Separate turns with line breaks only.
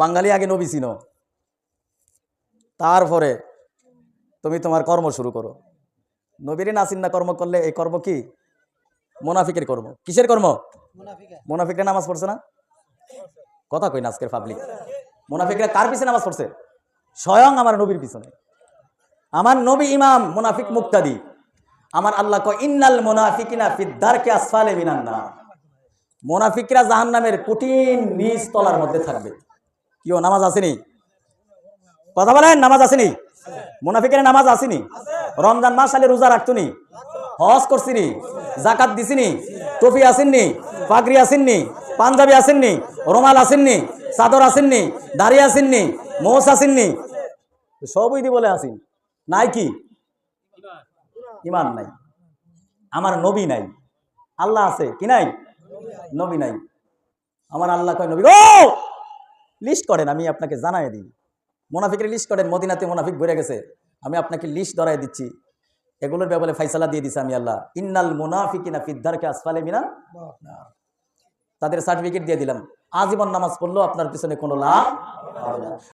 বাঙালি আগে নবী চিনো তারপরে তুমি তোমার কর্ম শুরু করো। নবীরে না চিন্তা কর্ম করলে এই কর্ম কি? মোনাফিকের কর্ম। কিসের কর্ম? মোনাফিকরা নামাজ পড়ছে না? কথা কই না আজকের পাবলিক মোনাফিকরা কার পিছনে নামাজ পড়ছে? স্বয়ং আমার নবীর পিছনে। আমার নবী ইমাম, মোনাফিক মুক্তাদি। আমার আল্লাহ কয়, ইন্নাল মুনাফিকিনা ফিদ্দারকে আসফালে মিনান না মোনাফিকরা জাহান্নামের কঠিন নিচ তলার মধ্যে থাকবে। কিও নামাজ আসেনি। কথা বলেন, নামাজ আসেনি। মুনাফিকের নামাজ আসেনি। রমজান মাস সালে রোজা রাখতুনি। হজ করছিনি। জাকাত দিছিনি। টফি আসেননি। পাগড়ি আসেননি। পাঞ্জাবি আসেননি। রোমাল আসেননি। চাদর আসেননি। দাড়ি আসেননি। মোষ আসেননি। সবই দি বলে আসেন। নাই কি? ইমান নাই। আমার নবী নাই। আল্লাহ আছে। কি নাই? নবী নাই। আমার আল্লাহ কয় নবী, ও! লিস্ট করেন, আমি আপনাকে জানাই দিই। মোনাফিকের লিস্ট করেন, মদিনাতে মোনাফিক ভরে গেছে, আমি আপনাকে লিস্ট ধরাই দিচ্ছি। এগুলোর ব্যাপারে ফাইসালা দিয়ে দিচ্ছি আমি আল্লাহ। ইন্নাল মুনাফিকিনা ফিদ্দারকে আসফালে মিনা তাদের সার্টিফিকেট দিয়ে দিলাম। আজীবন নামাজ পড়ল আপনার পিছনে কোনো লাভ